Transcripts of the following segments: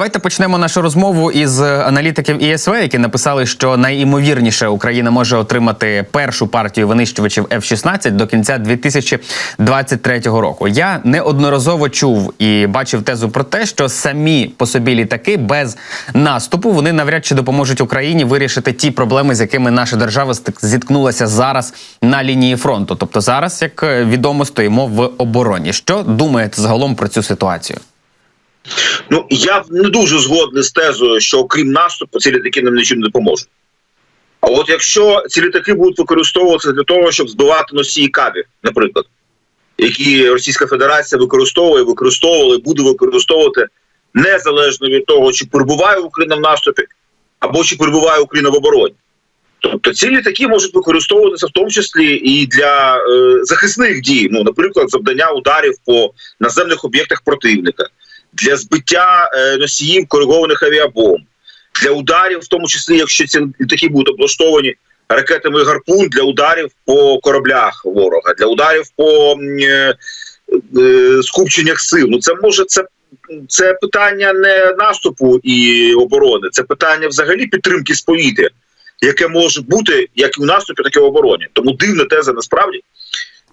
Давайте почнемо нашу розмову із аналітиків ІСВ, які написали, що найімовірніше Україна може отримати першу партію винищувачів F-16 до кінця 2023 року. Я неодноразово чув і бачив тезу про те, що самі по собі літаки без наступу вони навряд чи допоможуть Україні вирішити ті проблеми, з якими наша держава зіткнулася зараз на лінії фронту. Тобто зараз, як е, відомо, стоїмо в обороні. Що думаєте загалом про цю ситуацію? Ну я не дуже згодний з тезою, що окрім наступу, ці літаки нам нічим не допоможуть. А от якщо ці літаки будуть використовуватися для того, щоб збивати носії кабів, наприклад, які Російська Федерація використовує, використовувала і буде використовувати незалежно від того, чи перебуває Україна в наступі, або чи перебуває Україна в обороні. Тобто ці літаки можуть використовуватися в тому числі і для е, захисних дій, ну, наприклад, завдання ударів по наземних об'єктах противника, для збиття е, носіїв коригованих авіабомб, для ударів, в тому числі, якщо ці літаки будуть облаштовані ракетами гарпун для ударів по кораблях ворога, для ударів по е, е, скупченнях сил. Ну це може це. Це питання не наступу і оборони, це питання взагалі підтримки з повітря, яке може бути як і в наступі, так і в обороні. Тому дивна теза насправді.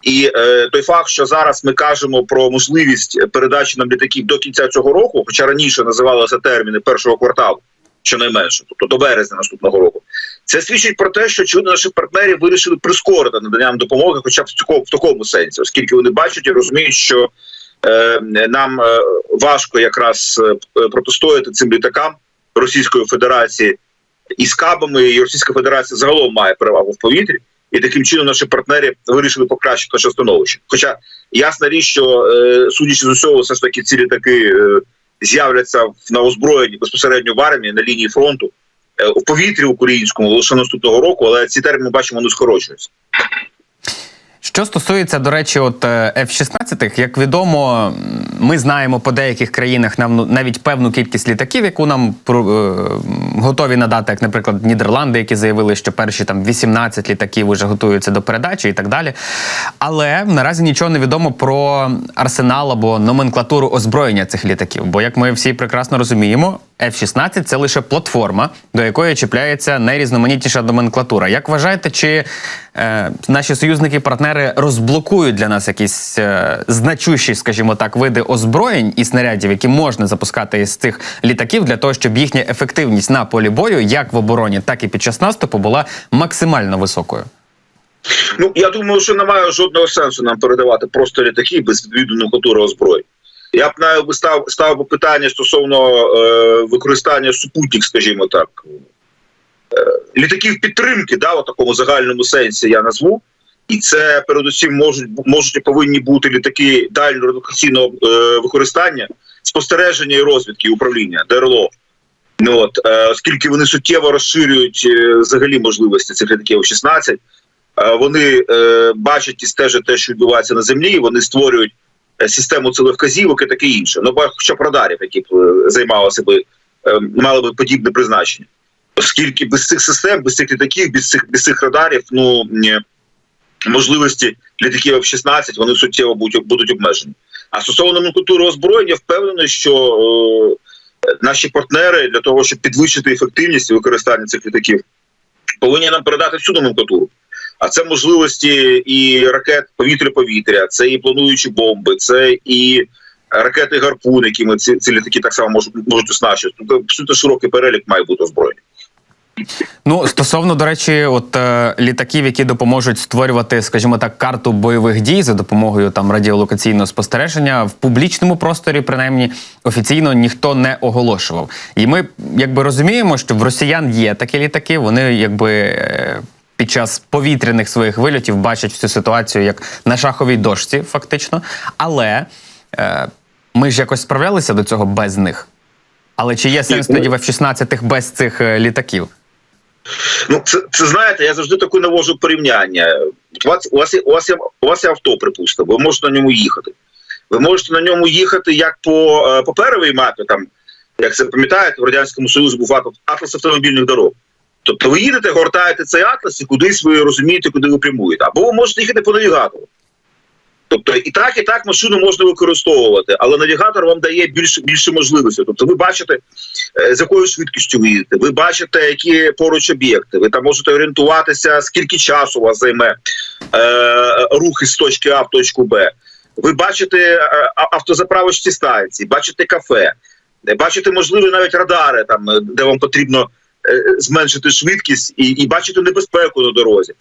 І е, той факт, що зараз ми кажемо про можливість передачі нам літаків до кінця цього року, хоча раніше називалися терміни першого кварталу, щонайменше, тобто до березня наступного року, це свідчить про те, що очевидно наші партнери вирішили прискорити надання нам допомоги, хоча б в такому, в такому сенсі, оскільки вони бачать і розуміють, що е, нам е, важко якраз е, протистояти цим літакам Російської Федерації із кабами, і Російська Федерація загалом має перевагу в повітрі. І таким чином наші партнери вирішили покращити наше становище. Хоча ясна річ, що е, судячи з усього, все ж таки ці літаки е, з'являться в- на озброєнні безпосередньо в армії на лінії фронту е, у повітрі українському лише наступного року, але ці терміни бачимо не скорочуються. Що стосується, до речі, от е, F-16, як відомо, ми знаємо по деяких країнах нам ну, навіть певну кількість літаків, яку нам е, готові надати, як, наприклад, Нідерланди, які заявили, що перші там 18 літаків вже готуються до передачі і так далі. Але наразі нічого не відомо про арсенал або номенклатуру озброєння цих літаків. Бо, як ми всі прекрасно розуміємо, F-16 – це лише платформа, до якої чіпляється найрізноманітніша номенклатура. Як вважаєте, чи е, наші союзники-партнери розблокують для нас якісь е, значущі, скажімо так, види озброєнь і снарядів, які можна запускати із цих літаків, для того, щоб їхня ефективність на полі бою, як в обороні, так і під час наступу, була максимально високою? Ну я думаю, що немає жодного сенсу нам передавати просто літаки без відповідної номенклатури озброєнь. Я б навіть би став би питання стосовно е, використання супутник, скажімо так, е, літаків підтримки, да, в такому загальному сенсі я назву. І це передусім можуть можуть і повинні бути літаки дальнього радіолокаційного е, використання, спостереження і розвідки і управління ДРЛО. Ну от е, оскільки вони суттєво розширюють е, взагалі можливості цих літаків 16 Е, вони е, бачать і стежать те, що відбувається на землі. Вони створюють систему цілевказівок і таке інше. Ну, хоча б радарів, які б е, займалися би, е, мали би подібне призначення. Оскільки без цих систем, без цих літаків, без цих без цих радарів, ну можливості літаків F-16 вони суттєво будуть, будуть обмежені. А стосовно номенклатури озброєння, впевнений, що е, наші партнери для того, щоб підвищити ефективність використання цих літаків, повинні нам передати всю номенклатуру. А це можливості і ракет повітря-повітря, це і плануючі бомби, це і ракети гарпун, якими ці, ці літаки так само можуть можуть оснащувати. Тобто абсолютно широкий перелік має бути озброєння. Ну, стосовно, до речі, от е, літаків, які допоможуть створювати, скажімо так, карту бойових дій за допомогою там радіолокаційного спостереження в публічному просторі, принаймні офіційно ніхто не оголошував. І ми якби розуміємо, що в росіян є такі літаки, вони якби. е, Під час повітряних своїх вильотів бачать всю ситуацію як на шаховій дошці, фактично. Але е, ми ж якось справлялися до цього без них. Але чи є сенс Ні, тоді в ну- F-16 без цих е, літаків? Ну, це, це знаєте, я завжди таку навожу порівняння. У вас, у вас, є, у, вас є, у вас є авто, припустимо, ви можете на ньому їхати. Ви можете на ньому їхати як по е, паперовій мапі, там, як це пам'ятаєте, в Радянському Союзі був атлас автомобільних дорог. Тобто ви їдете, гортаєте цей атлас і кудись ви розумієте, куди ви прямуєте. Або ви можете їхати по навігатору. Тобто і так, і так машину можна використовувати, але навігатор вам дає більше більше можливостей. Тобто, ви бачите, е, з якою швидкістю ви їдете, ви бачите, які поруч об'єкти, ви там можете орієнтуватися, скільки часу у вас займе е, рух із точки А в точку Б. Ви бачите е, автозаправочні станції, бачите кафе, бачите можливі навіть радари, там е, де вам потрібно зменшити швидкість і, і бачите небезпеку на дорозі.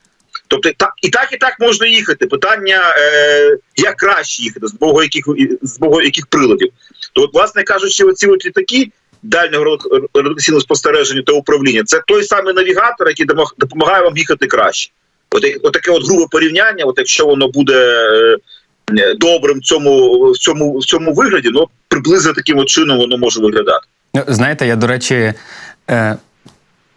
Тобто та, і так, і так можна їхати. Питання, е, як краще їхати, з богу яких, з богу яких приладів. То, от, власне кажучи, оці от літаки дальнього радіаційного спостереження та управління це той самий навігатор, який допомагає вам їхати краще. От, от таке от грубе порівняння, от якщо воно буде е, е, добрим в цьому, в цьому, в цьому вигляді, ну приблизно таким от чином воно може виглядати. Ну, Знаєте, я, до речі, е,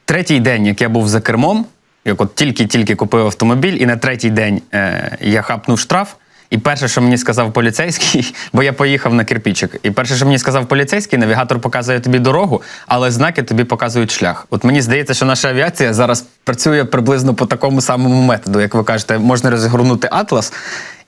третій день, як я був за кермом, як от тільки-тільки купив автомобіль, і на третій день е, я хапнув штраф. І перше, що мені сказав поліцейський, бо я поїхав на кирпічик, і перше, що мені сказав поліцейський, навігатор показує тобі дорогу, але знаки тобі показують шлях. От мені здається, що наша авіація зараз працює приблизно по такому самому методу. Як ви кажете, можна розгорнути атлас,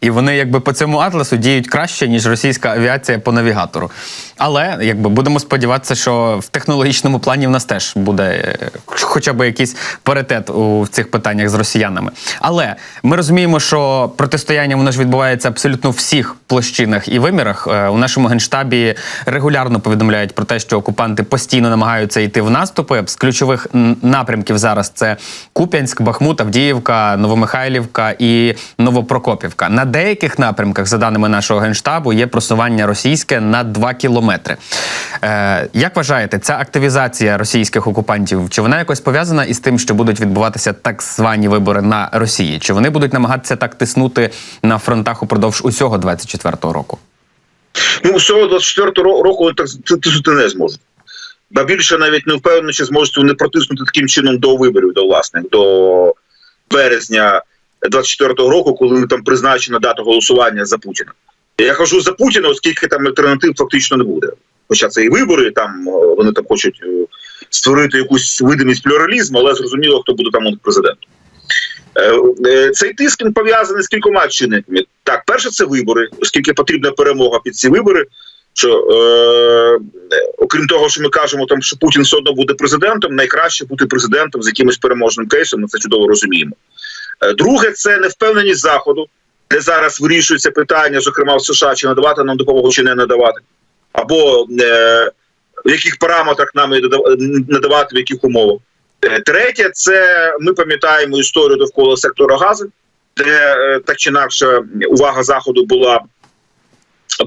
і вони якби по цьому атласу діють краще, ніж російська авіація по навігатору. Але якби будемо сподіватися, що в технологічному плані в нас теж буде е, хоча б якийсь паритет у цих питаннях з росіянами. Але ми розуміємо, що протистояння воно ж відбувається абсолютно в всіх площинах і вимірах. Е, У нашому генштабі регулярно повідомляють про те, що окупанти постійно намагаються йти в наступи. З ключових напрямків зараз це Куп'янськ, Бахмут, Авдіївка, Новомихайлівка і Новопрокопівка. На деяких напрямках, за даними нашого генштабу, є просування російське на 2 кілометри. Е, як вважаєте, ця активізація російських окупантів чи вона якось пов'язана із тим, що будуть відбуватися так звані вибори на Росії? Чи вони будуть намагатися так тиснути на фронтах упродовж усього 24-го року? Ну, всього 24 ро- року вони так тиснути не зможуть. Ба більше навіть не впевнений, чи зможуть вони протиснути таким чином до виборів, до власних, до березня 24-го року, коли там призначена дата голосування за Путіна. Я кажу за Путіна, оскільки там альтернатив фактично не буде. Хоча це і вибори, там е, вони там хочуть е, створити якусь видимість плюралізму, але зрозуміло, хто буде там президентом. Е, Цей тиск він пов'язаний з кількома чинниками. Так, перше, це вибори, оскільки потрібна перемога під ці вибори. Що е, окрім того, що ми кажемо, там що Путін все одно буде президентом, найкраще бути президентом з якимось переможним кейсом. Ми це чудово розуміємо. Е, друге, це невпевненість заходу, де зараз вирішується питання, зокрема в США, чи надавати нам допомогу, чи не надавати, або е, в яких параметрах нам надавати, в яких умовах. Е, Третє, це ми пам'ятаємо історію довкола сектора газу, де е, так чи інакше увага заходу була,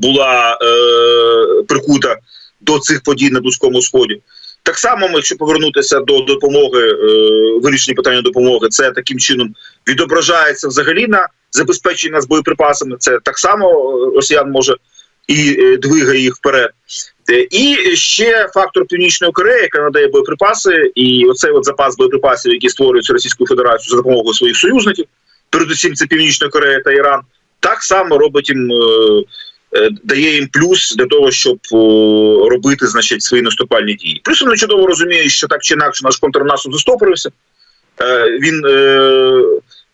була е, прикута до цих подій на Близькому Сході. Так само, якщо повернутися до допомоги, е, вирішення питання допомоги, це таким чином відображається взагалі на забезпеченні нас боєприпасами. Це так само е, росіян може і е, двигає їх вперед. І ще фактор Північної Кореї, яка надає боєприпаси, і оцей от запас боєприпасів, який створюється Російською Федерацією за допомогою своїх союзників, передусім це Північна Корея та Іран, так само робить їм. Дає їм плюс для того, щоб робити значить свої наступальні дії. Плюс вони чудово розуміють, що так чи інакше наш контрнаступ застопорився. Е, Він, е,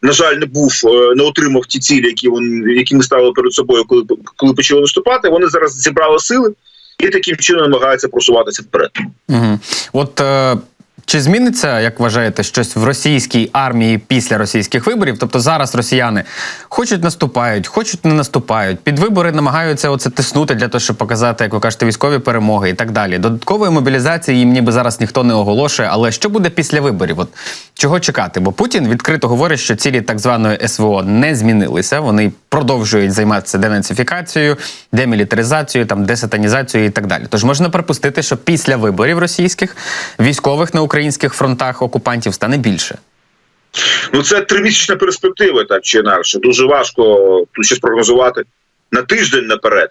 на жаль, не був, е, не отримав ті цілі, які вони які ми ставили перед собою, коли коли почали наступати. Вони зараз зібрали сили і таким чином намагаються просуватися вперед. Угу. От е, чи зміниться, як вважаєте, щось в російській армії після російських виборів? Тобто зараз росіяни хочуть наступають, хочуть не наступають. Під вибори намагаються оце тиснути для того, щоб показати, як ви кажете, військові перемоги і так далі. Додаткової мобілізації їм ніби зараз ніхто не оголошує. Але що буде після виборів? От чого чекати? Бо Путін відкрито говорить, що цілі так званої СВО не змінилися. Вони продовжують займатися денацифікацією, демілітаризацією, там десатанізацією і так далі. Тож можна припустити, що після виборів російських військових на українських фронтах окупантів стане більше. Ну це тримісячна перспектива, так чи інакше. Дуже важко тут щось прогнозувати на тиждень наперед.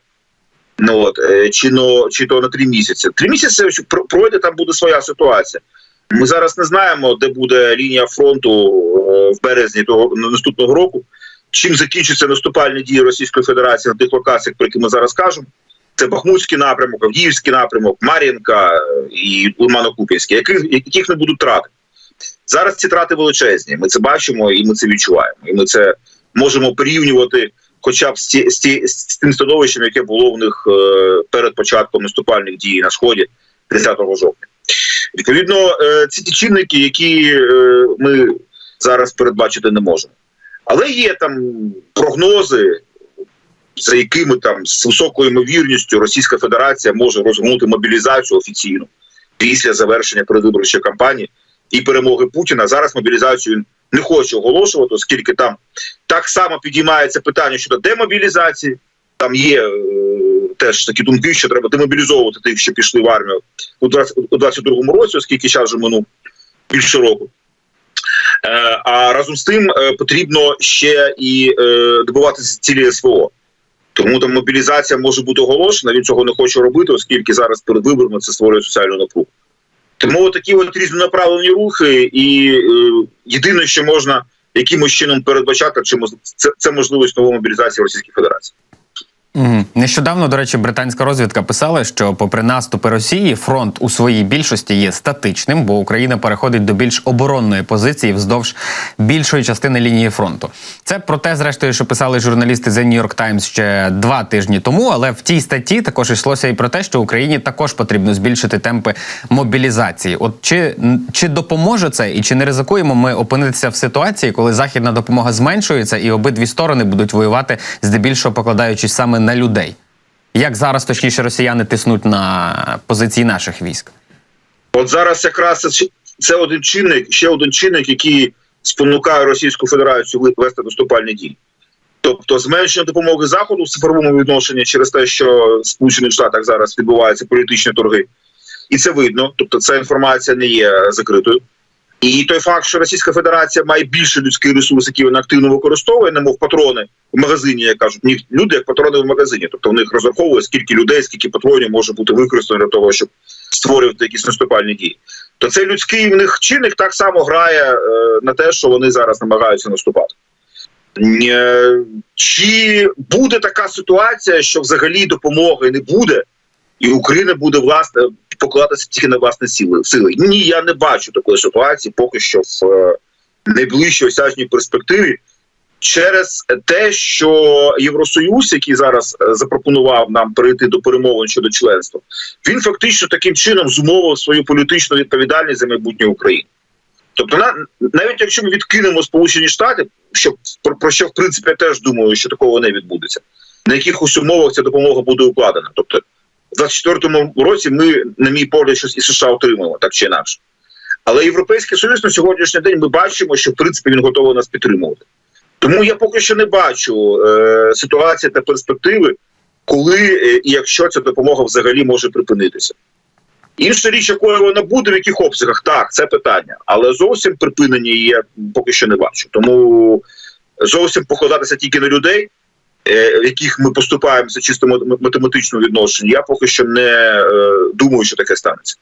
Ну от е, чи но чи то на три місяці. Три місяці пройде, там буде своя ситуація. Ми зараз не знаємо, де буде лінія фронту е, в березні того наступного року. Чим закінчаться наступальні дії Російської Федерації на тих локаціях, про які ми зараз кажемо. Це Бахмутський напрямок, Авдіївський напрямок, Мар'їнка е, і Лимано-Куп'янський, яких, яких не будуть трати. Зараз ці трати величезні. Ми це бачимо і ми це відчуваємо. І ми це можемо порівнювати хоча б з, ті, з, ті, з тим становищем, яке було в них е, перед початком наступальних дій на сході 30 жовтня. Відповідно, е, це ті чинники, які ми зараз передбачити не можемо. Але є там прогнози, за якими там з високою ймовірністю Російська Федерація може розгорнути мобілізацію офіційну після завершення передвиборчої кампанії і перемоги Путіна. Зараз мобілізацію не хоче оголошувати, оскільки там так само підіймається питання щодо демобілізації. Там є е, теж такі думки, що треба демобілізовувати тих, що пішли в армію у 20, у 22-му році, оскільки час вже минув більше року. Е, а разом з тим е, потрібно ще і е, добиватися цілі СВО. Тому там мобілізація може бути оголошена. Він цього не хоче робити, оскільки зараз перед виборами це створює соціальну напругу. Тому такі от різнонаправлені рухи, і е, єдине, що можна якимось чином передбачати, це, це можливість нової мобілізації Російської Федерації. Нещодавно, до речі, британська розвідка писала, що, попри наступи Росії, фронт у своїй більшості є статичним, бо Україна переходить до більш оборонної позиції вздовж більшої частини лінії фронту. Це про те, зрештою, що писали журналісти The New York Times ще два тижні тому. Але в тій статті також йшлося і про те, що Україні також потрібно збільшити темпи мобілізації. От чи, чи допоможе це, і чи не ризикуємо ми опинитися в ситуації, коли західна допомога зменшується, і обидві сторони будуть воювати здебільшого покладаючись саме на людей? Як зараз точніше росіяни тиснуть на позиції наших військ? От зараз якраз це, один чинник, ще один чинник, який спонукає Російську Федерацію вести наступальні дії. Тобто зменшення допомоги заходу в цифровому відношенні через те, що в Сполучених Штатах зараз відбуваються політичні торги, і це видно. Тобто, ця інформація не є закритою. І той факт, що Російська Федерація має більше людський ресурс, який вона активно використовує, немов патрони в магазині, як кажуть, ні, люди як патрони в магазині. Тобто в них розраховує, скільки людей, скільки патронів може бути використано для того, щоб створювати якісь наступальні дії. То цей людський в них чинник так само грає е, на те, що вони зараз намагаються наступати. Е, чи буде така ситуація, що взагалі допомоги не буде, і Україна буде власне покладатися тільки на власні сили сили? Ні, я не бачу такої ситуації поки що в е, найближчій осяжній перспективі. Через те, що Євросоюз, який зараз е, запропонував нам перейти до перемовин щодо членства, він фактично таким чином зумовив свою політичну відповідальність за майбутнє України. Тобто, навіть якщо ми відкинемо Сполучені Штати, що про, про що в принципі я теж думаю, що такого не відбудеться, на якихось умовах ця допомога буде укладена. Тобто, в 24-му році ми, на мій погляд, щось і США отримаємо, так чи інакше. Але Європейський Союз на сьогоднішній день ми бачимо, що в принципі він готовий нас підтримувати. Тому я поки що не бачу е, ситуації та перспективи, коли е, і якщо ця допомога взагалі може припинитися. Інша річ, якою вона буде, в яких обсягах, так, це питання. Але зовсім припинення я поки що не бачу. Тому зовсім покладатися тільки на людей, в яких ми поступаємося чисто математичному відношенню, я поки що не е, думаю, що таке станеться.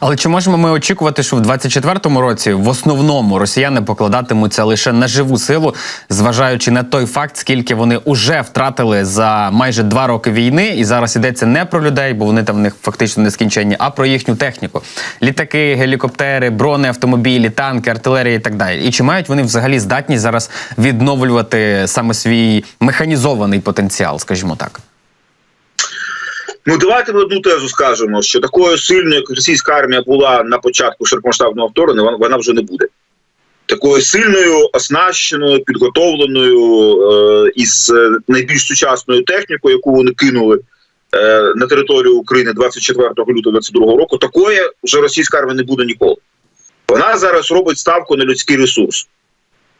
Але чи можемо ми очікувати, що в 24-му році в основному росіяни покладатимуться лише на живу силу, зважаючи на той факт, скільки вони вже втратили за майже два роки війни, і зараз йдеться не про людей, бо вони там в них фактично нескінченні, а про їхню техніку: літаки, гелікоптери, бронеавтомобілі, танки, артилерія і так далі. І чи мають вони взагалі здатність зараз відновлювати саме свій механізований потенціал, скажімо так? Ну давайте ми одну тезу скажемо, що такою сильною, як російська армія була на початку широкомасштабного вторгнення, вона, вже не буде. Такою сильною, оснащеною, підготовленою е, із е, найбільш сучасною технікою, яку вони кинули е, на територію України 24 лютого 22 року, такої вже російська армія не буде ніколи. Вона зараз робить ставку на людський ресурс.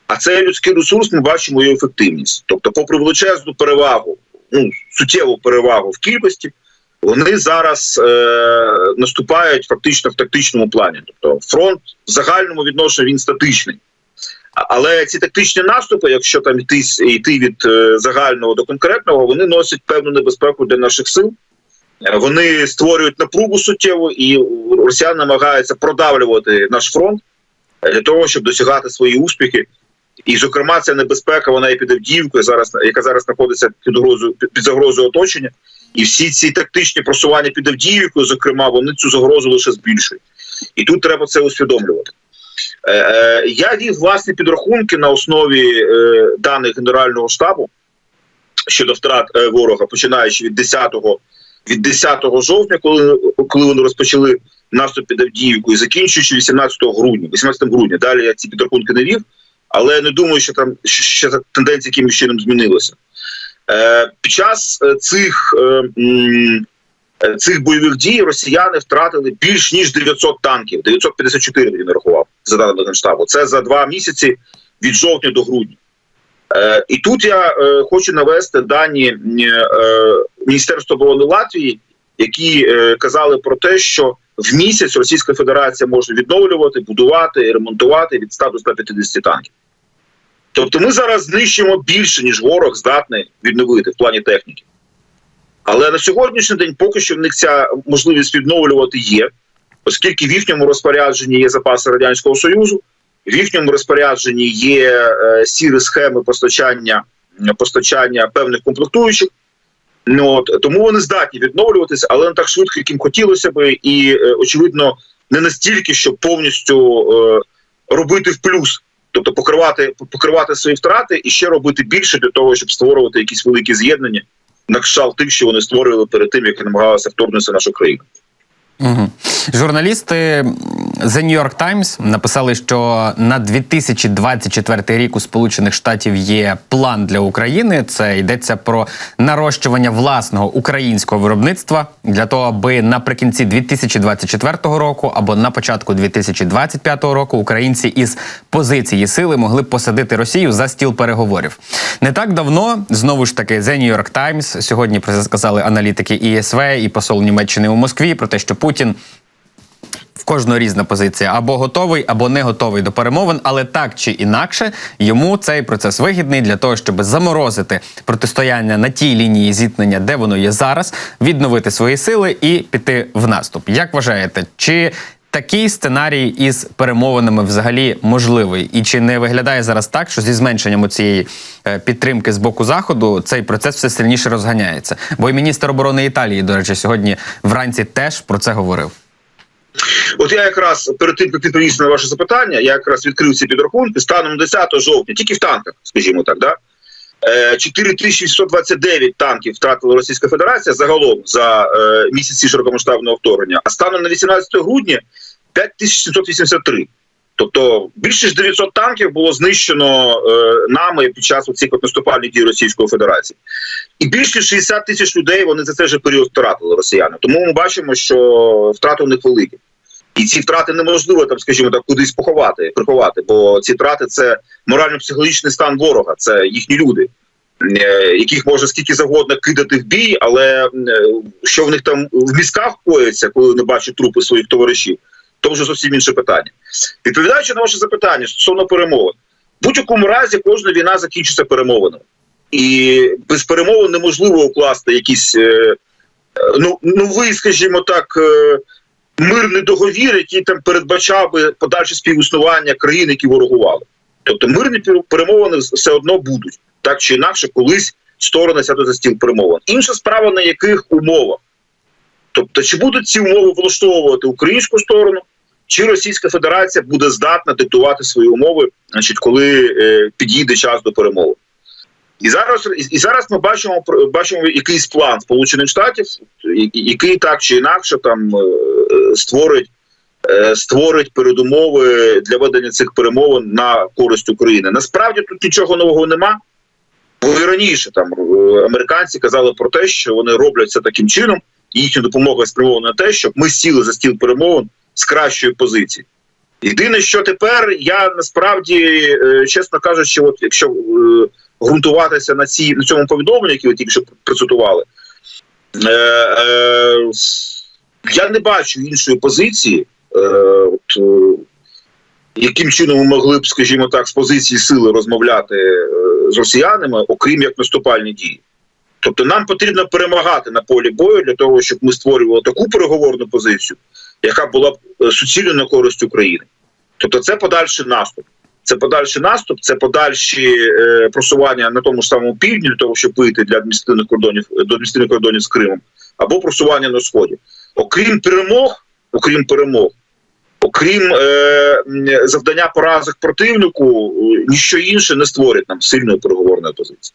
А цей людський ресурс ми бачимо його ефективність. Тобто, попри величезну перевагу, ну суттєву перевагу в кількості, вони зараз е, наступають фактично в тактичному плані. Тобто фронт в загальному відношенні він статичний. Але ці тактичні наступи, якщо там йти, йти від е, загального до конкретного, вони носять певну небезпеку для наших сил. Е, Вони створюють напругу суттєву, і росіяни намагаються продавлювати наш фронт е, для того, щоб досягати свої успіхи. І, зокрема, ця небезпека, вона є під Авдіївкою, зараз яка зараз знаходиться під загрозою під загрозою оточення. І всі ці тактичні просування під Авдіївкою, зокрема, вони цю загрозу лише збільшують. І тут треба це усвідомлювати. Е, е, я вів власні підрахунки на основі е, даних Генерального штабу. щодо втрат е, ворога, починаючи від 10 від 10 жовтня, коли, коли вони розпочали наступ під Авдіївку, і закінчуючи 18 грудня. 18 грудня. Далі я ці підрахунки не вів, але не думаю, що там ще тенденція якимось чином змінилася. Е, під час е, цих, е, цих бойових дій росіяни втратили більш ніж 900 танків, 954 він рахував за даними Генштабу. Це за два місяці від жовтня до грудня. І тут я хочу навести дані Міністерства оборони Латвії, які казали про те, що в місяць Російська Федерація може відновлювати, будувати ремонтувати від 100 до 150 танків. Тобто ми зараз знищимо більше, ніж ворог здатний відновити в плані техніки. Але на сьогоднішній день поки що в них ця можливість відновлювати є, оскільки в їхньому розпорядженні є запаси Радянського Союзу, в їхньому розпорядженні є е, сірі схеми постачання, постачання певних комплектуючих. Ну, от, тому вони здатні відновлюватися, але не так швидко, яким хотілося би, і е, очевидно, не настільки, щоб повністю е, робити в плюс, тобто покривати, покривати свої втрати і ще робити більше для того, щоб створювати якісь великі з'єднання на кшталт тих, що вони створювали перед тим, як намагалися вторгнутися в нашу країну. Угу. Журналісти The New York Times написали, що на 2024 рік у Сполучених Штатів є план для України. Це йдеться про нарощування власного українського виробництва для того, аби наприкінці 2024 року або на початку 2025 року українці із позиції сили могли посадити Росію за стіл переговорів. Не так давно знову ж таки The New York Times, сьогодні про це сказали аналітики ІСВ і посол Німеччини у Москві про те, що Путін в кожного різна позиція або готовий, або не готовий до перемовин, але так чи інакше йому цей процес вигідний для того, щоб заморозити протистояння на тій лінії зіткнення, де воно є зараз, відновити свої сили і піти в наступ. Як вважаєте, чи такий сценарій із перемовинами взагалі можливий? І чи не виглядає зараз так, що зі зменшенням цієї підтримки з боку заходу цей процес все сильніше розганяється? Бо і міністр оборони Італії, до речі, сьогодні вранці теж про це говорив. От я якраз перед тим, як відповісти на ваше запитання, я якраз відкрив ці підрахунки станом 10 жовтня, тільки в танках, скажімо так, да? 4629 танків втратила Російська Федерація загалом за е, місяці широкомасштабного вторгнення, а станом на 18 грудня 5783. Тобто більше ніж 900 танків було знищено е, нами під час цих наступальних дій Російської Федерації, і більше ніж 60 тисяч людей вони за цей же період втратили росіяни. Тому ми бачимо, що втрати у них великі. І ці втрати неможливо там, скажімо так, кудись поховати, приховати, бо ці втрати це морально-психологічний стан ворога, це їхні люди, е, яких можна скільки завгодно кидати в бій, але е, що в них там в мізках коїться, коли вони бачать трупи своїх товаришів, то вже зовсім інше питання. Відповідаючи на ваше запитання стосовно перемовин, в будь-якому разі кожна війна закінчиться перемовинами. І без перемовин неможливо укласти якісь е, ну, новий, скажімо так, е, мирний договір, який там передбачав би подальше співіснування країн, які ворогували. Тобто мирні перемовини все одно будуть так чи інакше, колись сторони сядуть за стіл перемовин. Інша справа на яких умовах. Тобто, чи будуть ці умови влаштовувати українську сторону, чи Російська Федерація буде здатна диктувати свої умови, значить, коли е, підійде час до перемови. І зараз і зараз ми бачимо бачимо якийсь план Сполучених Штатів, який так чи інакше там створить створить передумови для ведення цих перемовин на користь України. Насправді тут нічого нового нема. Бо і раніше там американці казали про те, що вони роблять це таким чином, їхня допомога спрямована на те, щоб ми сіли за стіл перемовин з кращої позиції. Єдине, що тепер я насправді, чесно кажучи, от якщо ґрунтуватися на ці на цьому повідомленні, які ви тільки що процитували, е, е, я не бачу іншої позиції, е, от, е, яким чином ми могли б, скажімо так, з позиції сили розмовляти е, з росіянами, окрім як наступальні дії. Тобто нам потрібно перемагати на полі бою для того, щоб ми створювали таку переговорну позицію, яка була б суцільно на користь України. Тобто, це подальший наступ. Це подальший наступ, це подальші е, просування на тому ж самому півдні, для того, щоб вийти для адміністративних кордонів до адміністративних кордонів з Кримом, або просування на сході. Окрім перемог, окрім перемог, окрім е, завдання поразок противнику, е, ніщо інше не створить нам сильної переговорної позиції.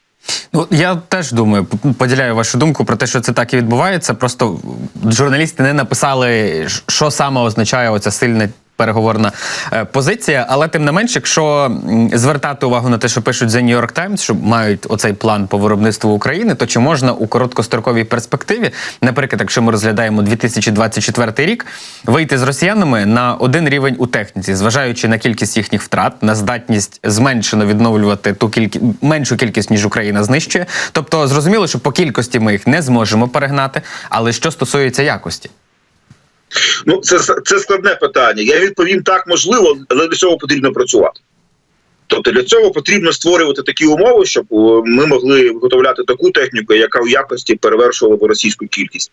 Ну я теж думаю, поділяю вашу думку про те, що це так і відбувається. Просто журналісти не написали, що саме означає оця сильна. Переговорна е, позиція, але тим не менш, якщо звертати увагу на те, що пишуть The New York Times, що мають оцей план по виробництву України, то чи можна у короткостроковій перспективі, наприклад, якщо ми розглядаємо 2024 рік, вийти з росіянами на один рівень у техніці, зважаючи на кількість їхніх втрат, на здатність зменшено відновлювати ту кількість меншу кількість, ніж Україна знищує. Тобто, зрозуміло, що по кількості ми їх не зможемо перегнати, але що стосується якості. Ну, це, це складне питання. Я відповім так, можливо, але для цього потрібно працювати. Тобто для цього потрібно створювати такі умови, щоб е, ми могли виготовляти таку техніку, яка в якості перевершувала російську кількість.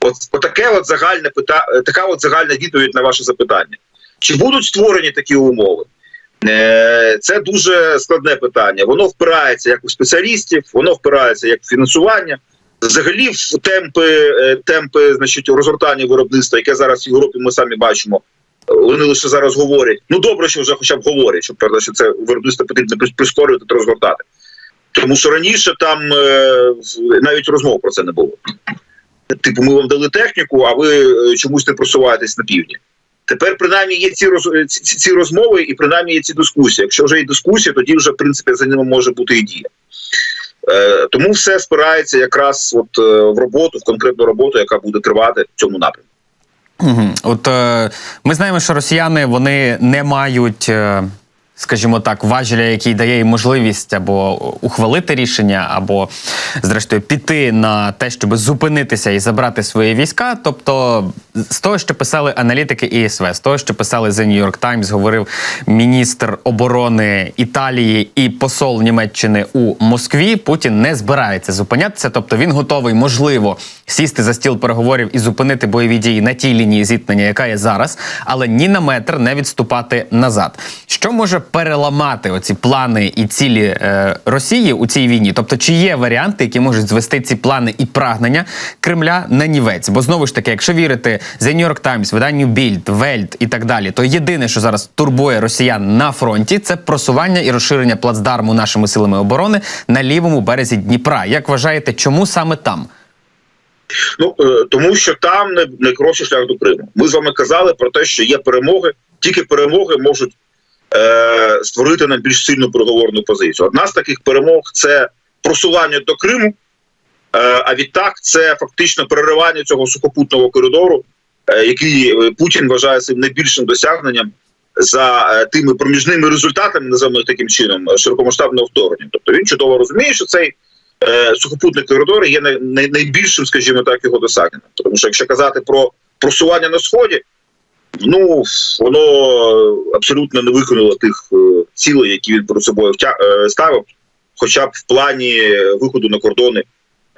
От, от таке от загальне пита... е, така от загальна відповідь на ваше запитання. Чи будуть створені такі умови? Е, Це дуже складне питання. Воно впирається як у спеціалістів, воно впирається як в фінансування. Взагалі, темпи, е, темпи значить, розгортання виробництва, яке зараз в Європі ми самі бачимо, вони лише зараз говорять. Ну добре, що вже хоча б говорять, що правда, що це виробництво потрібно прискорювати та розгортати. Тому що раніше там е, навіть розмов про це не було. Типу, ми вам дали техніку, а ви е, чомусь не просуваєтесь на півдні. Тепер принаймні є ці роз ці, ці розмови, і принаймні є ці дискусії. Якщо вже є дискусія, тоді вже в принципі за ними може бути і дія. Е, тому все спирається якраз от е, в роботу, в конкретну роботу, яка буде тривати в цьому напрямку. От е, ми знаємо, що росіяни вони не мають. Скажімо так, важеля, який дає їм можливість або ухвалити рішення, або, зрештою, піти на те, щоб зупинитися і забрати свої війська. Тобто, з того, що писали аналітики ІСВ, з того, що писали The New York Times, говорив міністр оборони Італії і посол Німеччини у Москві. Путін не збирається зупинятися. Тобто він готовий, можливо, сісти за стіл переговорів і зупинити бойові дії на тій лінії зіткнення, яка є зараз, але ні на метр не відступати назад. Що може переламати оці плани і цілі е, Росії у цій війні? Тобто, чи є варіанти, які можуть звести ці плани і прагнення Кремля на нівець? Бо знову ж таки, якщо вірити The New York Times, виданню Bild, Welt і так далі, то єдине, що зараз турбує росіян на фронті, це просування і розширення плацдарму нашими силами оборони на лівому березі Дніпра. Як вважаєте, чому саме там? Ну е, тому що там не найкоротший шлях до Криму. Ми з вами казали про те, що є перемоги, тільки перемоги можуть е, створити нам більш сильну переговорну позицію. Одна з таких перемог це просування до Криму. Е, а відтак це фактично переривання цього сухопутного коридору, е, який е, Путін вважає своїм найбільшим досягненням за е, тими проміжними результатами, називаємо таким чином, широкомасштабного вторгнення. Тобто він чудово розуміє, що цей е, сухопутний коридор є най, найбільшим, скажімо так, його досягненням. Тому що якщо казати про просування на сході, ну воно абсолютно не виконало тих е, цілей, які він перед собою е, ставив, хоча б в плані виходу на кордони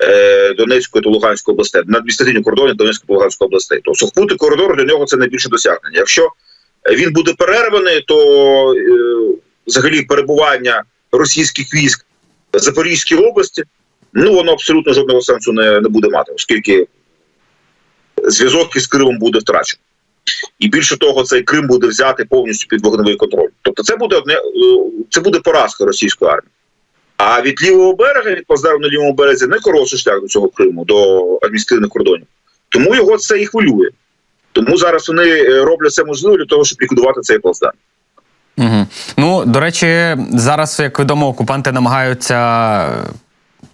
е, Донецької та Луганської областей, на адміністративні кордони Донецької та Луганської областей. То сухопутний коридор для нього це найбільше досягнення. Якщо він буде перерваний, то е, взагалі перебування російських військ в Запорізькій області, ну воно абсолютно жодного сенсу не, не буде мати, оскільки зв'язок із Кримом буде втрачений. І більше того, цей Крим буде взяти повністю під вогневий контроль. Тобто, це буде одне е, це буде поразка російської армії. А від лівого берега, від плацдарму на лівому березі, не коротший шлях до цього Криму, до адміністративних кордонів. Тому його це і хвилює. Тому зараз вони е, роблять все можливе для того, щоб ліквідувати цей плацдарм. Угу. Ну, до речі, зараз, як відомо, окупанти намагаються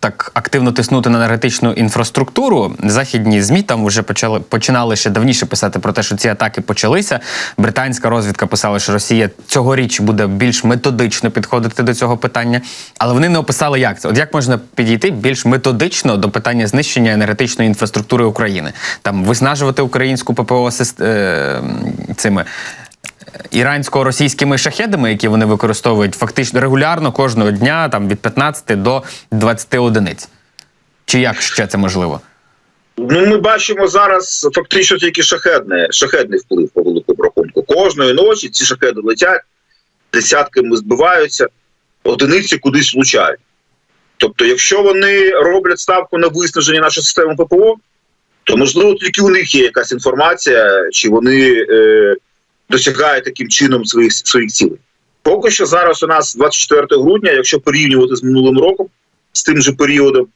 так активно тиснути на енергетичну інфраструктуру. Західні змі там вже почали починали ще давніше писати про те, що ці атаки почалися. Британська розвідка писала, що Росія цьогоріч буде більш методично підходити до цього питання, але вони не описали, як це. От як можна підійти більш методично до питання знищення енергетичної інфраструктури України, там виснажувати українську ППО е, цими ірансько-російськими шахедами, які вони використовують фактично регулярно кожного дня, там від 15 до 20 одиниць. Чи як ще це можливо? Ну, ми бачимо зараз фактично тільки шахедне, шахедний вплив по великому рахунку. Кожної ночі ці шахеди летять, десятками збиваються, одиниці кудись влучають. Тобто, якщо вони роблять ставку на виснаження нашої системи ППО, то можливо тільки у них є якась інформація, чи вони е, досягає таким чином своїх своїх цілей. Поки що зараз у нас 24 грудня, якщо порівнювати з минулим роком, з тим же періодом,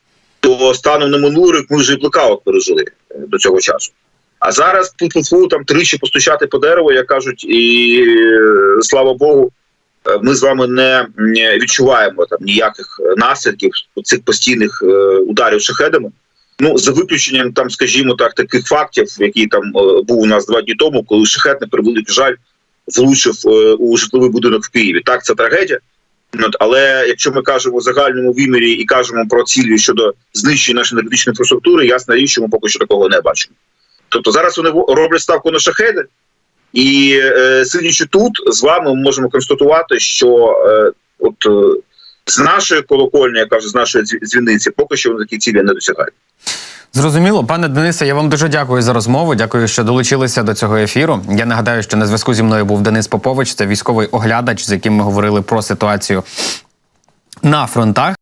то станом на минулий рік ми вже і блекаут пережили е, до цього часу. А зараз тут там тричі постучати по дереву, як кажуть, і е, слава Богу, е, ми з вами не відчуваємо там ніяких наслідків цих постійних ударів шахедами. Ну, за виключенням там, скажімо так, таких фактів, які там е, був у нас два дні тому, коли шахет на превеликий жаль влучив е, у житловий будинок в Києві. Так, це трагедія. Але якщо ми кажемо в загальному вимірі і кажемо про цілі щодо знищення нашої енергетичної інфраструктури, ясна річ, що ми поки що такого не бачимо. Тобто зараз вони во- роблять ставку на шахеди, і е, сидячи тут, з вами ми можемо констатувати, що е, от е, з нашої колокольні, яка вже з нашої дзві- дзвіниці, поки що вони такі цілі не досягають. Зрозуміло, пане Денисе, я вам дуже дякую за розмову. Дякую, що долучилися до цього ефіру. Я нагадаю, що на зв'язку зі мною був Денис Попович, це військовий оглядач, з яким ми говорили про ситуацію на фронтах.